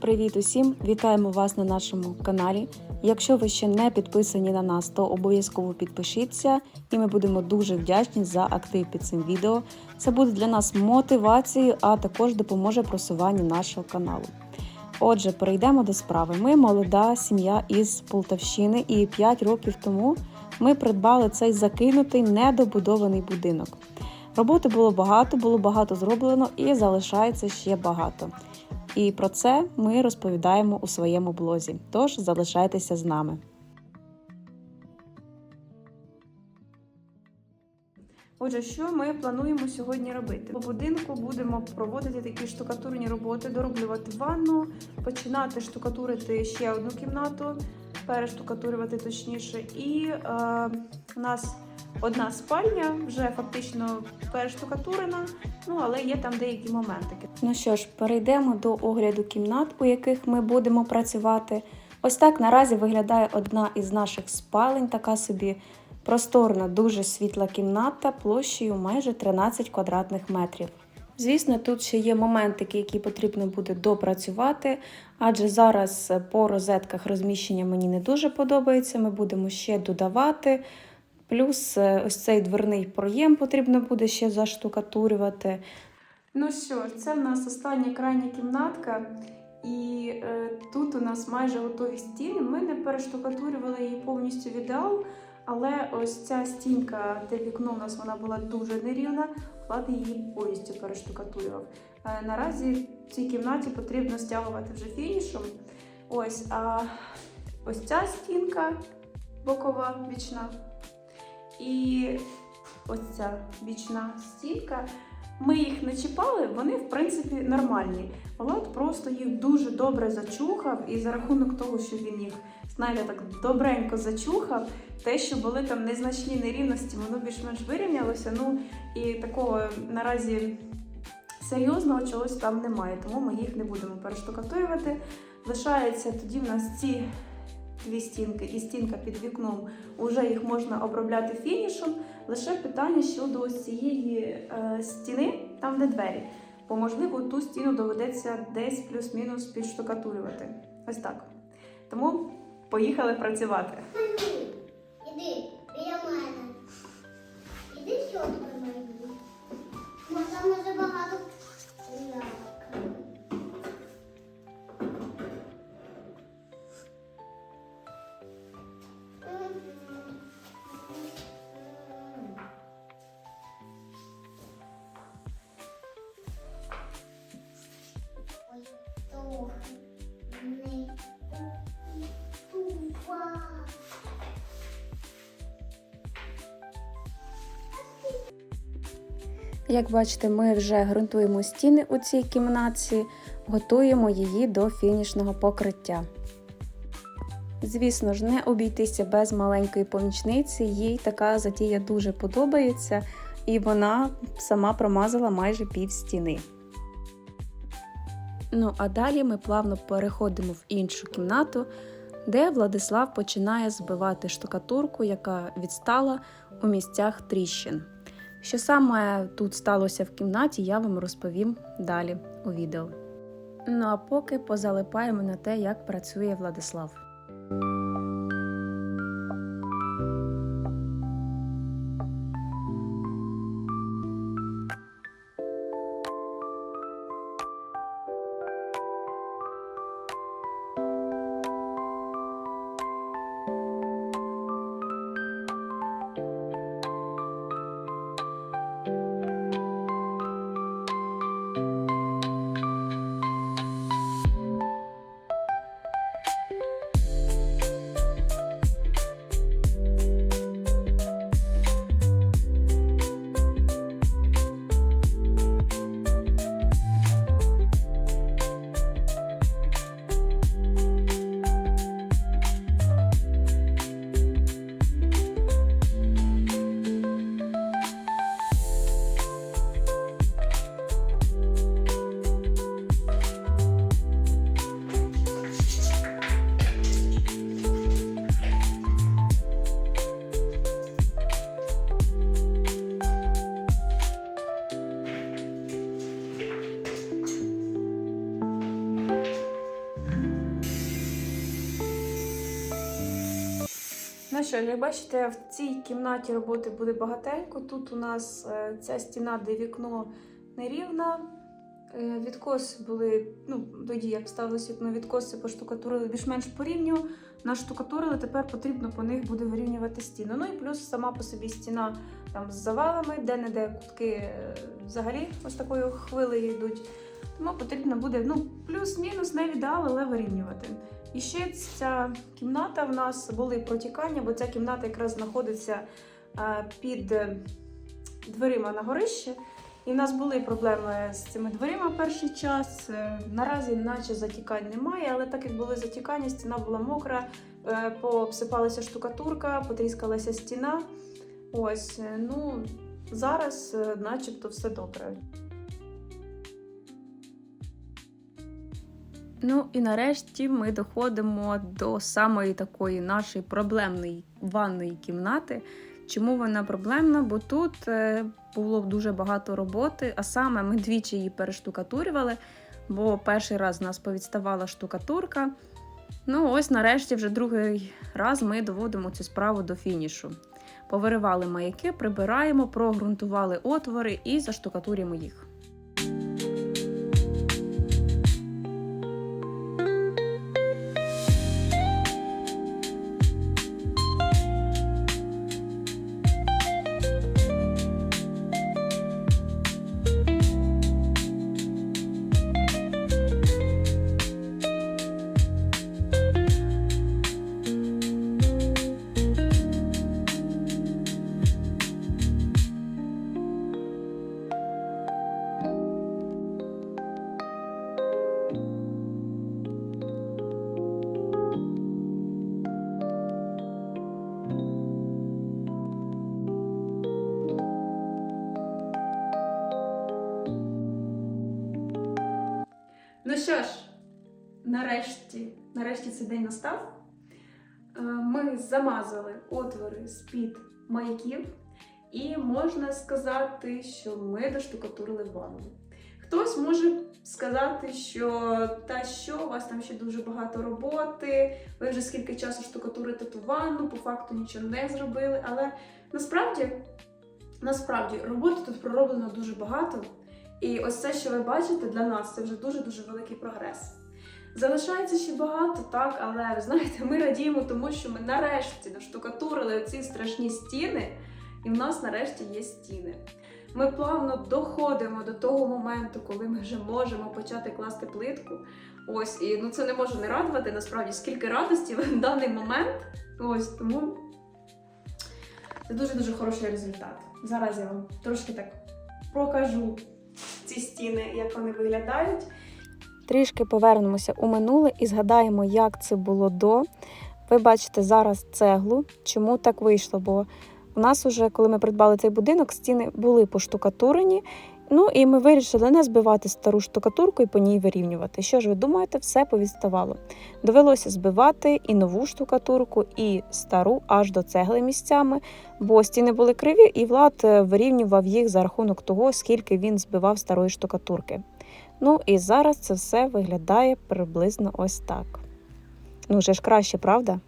Привіт усім! Вітаємо вас на нашому каналі. Якщо ви ще не підписані на нас, то обов'язково підпишіться, і ми будемо дуже вдячні за актив під цим відео. Це буде для нас мотивацією, а також допоможе просуванню нашого каналу. Отже, перейдемо до справи. Ми молода сім'я із Полтавщини, і 5 років тому ми придбали цей закинутий недобудований будинок. Роботи було багато, було багато зроблено і залишається ще багато. І про це ми розповідаємо у своєму блозі. Тож залишайтеся з нами. Отже, що ми плануємо сьогодні робити? По будинку будемо проводити такі штукатурні роботи, дороблювати ванну, починати штукатурити ще одну кімнату, перештукатурювати точніше. І е, у нас одна спальня вже фактично перештукатурена, ну але є там деякі моментики. Ну що ж, перейдемо до огляду кімнат, у яких ми будемо працювати. Ось так наразі виглядає одна із наших спалень, така собі просторна, дуже світла кімната площею майже 13 квадратних метрів. Звісно, тут ще є моментики, які потрібно буде допрацювати, адже зараз по розетках розміщення мені не дуже подобається. Ми будемо ще додавати. Плюс е, ось цей дверний проєм потрібно буде ще заштукатурювати. Ну що це в нас остання крайня кімнатка, і е, тут у нас майже готові стіни. Ми не перештукатурювали її повністю в ідеал, але ось ця стінка, де вікно у нас вона була дуже нерівна, Влад її повністю перештукатурював. Е, наразі в цій кімнаті потрібно стягувати вже фінішом. Ось, а ось ця стінка бокова бічна. І ось ця бічна стінка. Ми їх не чіпали, вони в принципі нормальні. Влад просто їх дуже добре зачухав, і за рахунок того, що він їх, знаєте, так добренько зачухав, те, що були там незначні нерівності, воно більш-менш вирівнялося. Ну і такого наразі серйозного чогось там немає, тому ми їх не будемо перештукатурювати. Лишається тоді в нас ці дві стінки і стінка під вікном, уже їх можна обробляти фінішом. Лише питання щодо ось цієї е, стіни, там де двері. Бо, можливо, ту стіну доведеться десь плюс-мінус підштукатурювати. Ось так. Тому поїхали працювати. Іди, Як бачите, ми вже ґрунтуємо стіни у цій кімнаті, готуємо її до фінішного покриття. Звісно ж, не обійтися без маленької помічниці, їй така затія дуже подобається, і вона сама промазала майже пів стіни. Ну, а далі ми плавно переходимо в іншу кімнату, де Владислав починає збивати штукатурку, яка відстала у місцях тріщин. Що саме тут сталося в кімнаті, я вам розповім далі у відео. Ну а поки позалипаємо на те, як працює Владислав. Що, як бачите, в цій кімнаті роботи буде багатенько. Тут у нас е, ця стіна, де вікно нерівна. Е, Відкоси були, ну, тоді як ставилось вікно, відкоси поштукатурили більш-менш по рівню. Наштукатурили, тепер потрібно по них буде вирівнювати стіну. Ну і плюс сама по собі стіна там з завалами, де-не-де кутки е, взагалі ось такою хвилею йдуть. Тому потрібно буде ну, плюс-мінус, не в ідеал, але вирівнювати. І ще ця кімната в нас були протікання, бо ця кімната якраз знаходиться е, під е, дверима на горище. І в нас були проблеми з цими дверима перший час. Е, Наразі, наче затікань немає, але так як були затікання, стіна була мокра, пообсипалася штукатурка, потріскалася стіна. Ось, ну зараз, начебто, все добре. Ну і нарешті ми доходимо до самої такої нашої проблемної ванної кімнати. Чому вона проблемна? Бо тут е, було дуже багато роботи, а саме ми двічі її перештукатурювали, бо перший раз у нас повідставала штукатурка. Ну, ось нарешті, вже другий раз ми доводимо цю справу до фінішу. Повиривали маяки, прибираємо, прогрунтували отвори і заштукатурюємо їх. Цей день настав. Е, Ми замазали отвори з-під маяків, і можна сказати, що ми доштукатурили ванну. Хтось може сказати, що та що, у вас там ще дуже багато роботи, ви вже скільки часу штукатурите ту ванну, по факту нічого не зробили. Але насправді, насправді роботи тут пророблено дуже багато. І ось це, що ви бачите, для нас це вже дуже-дуже великий прогрес. Залишається ще багато, так, але знаєте, ми радіємо тому, що ми нарешті доштукатурили ці страшні стіни, і в нас нарешті є стіни. Ми плавно доходимо до того моменту, коли ми вже можемо почати класти плитку. Ось, і ну це не може не радувати насправді, скільки радості в даний момент. Ось тому це дуже-дуже хороший результат. Зараз я вам трошки так покажу ці стіни, як вони виглядають. Трішки повернемося у минуле і згадаємо, як це було до. Ви бачите зараз цеглу. Чому так вийшло? Бо у нас уже, коли ми придбали цей будинок, стіни були поштукатурені. Ну і ми вирішили не збивати стару штукатурку і по ній вирівнювати. Що ж ви думаєте, все повідставало. Довелося збивати і нову штукатурку, і стару аж до цегли місцями, бо стіни були криві, і Влад е, вирівнював їх за рахунок того, скільки він збивав старої штукатурки. Ну і зараз це все виглядає приблизно ось так. Ну, вже ж краще, правда?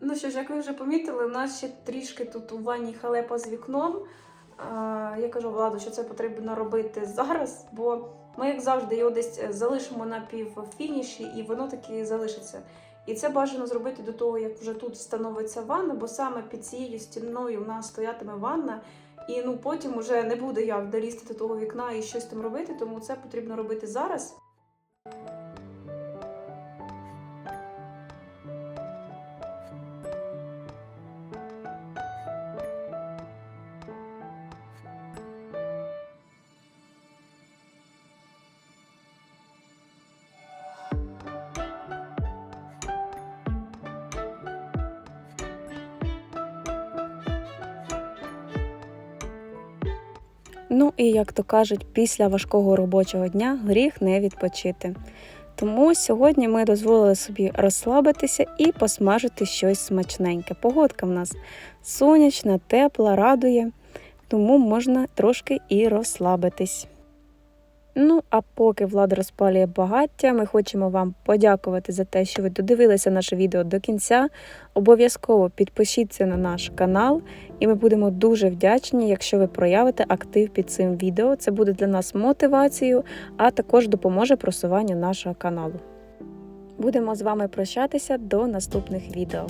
Ну що ж, як ви вже помітили, у нас ще трішки тут у ванні халепа з вікном. Я кажу Владу, що це потрібно робити зараз, бо ми, як завжди, його десь залишимо на півфініші, і воно таки залишиться. І це бажано зробити до того, як вже тут становиться ванна, бо саме під цією стіною в нас стоятиме ванна, і ну потім уже не буде як долізти до того вікна і щось там робити, тому це потрібно робити зараз. Ну і як то кажуть, після важкого робочого дня гріх не відпочити. Тому сьогодні ми дозволили собі розслабитися і посмажити щось смачненьке. Погодка в нас сонячна, тепла, радує, тому можна трошки і розслабитись. Ну, а поки влада розпалює багаття, ми хочемо вам подякувати за те, що ви додивилися наше відео до кінця. Обов'язково підпишіться на наш канал, і ми будемо дуже вдячні, якщо ви проявите актив під цим відео. Це буде для нас мотивацією, а також допоможе просуванню нашого каналу. Будемо з вами прощатися до наступних відео.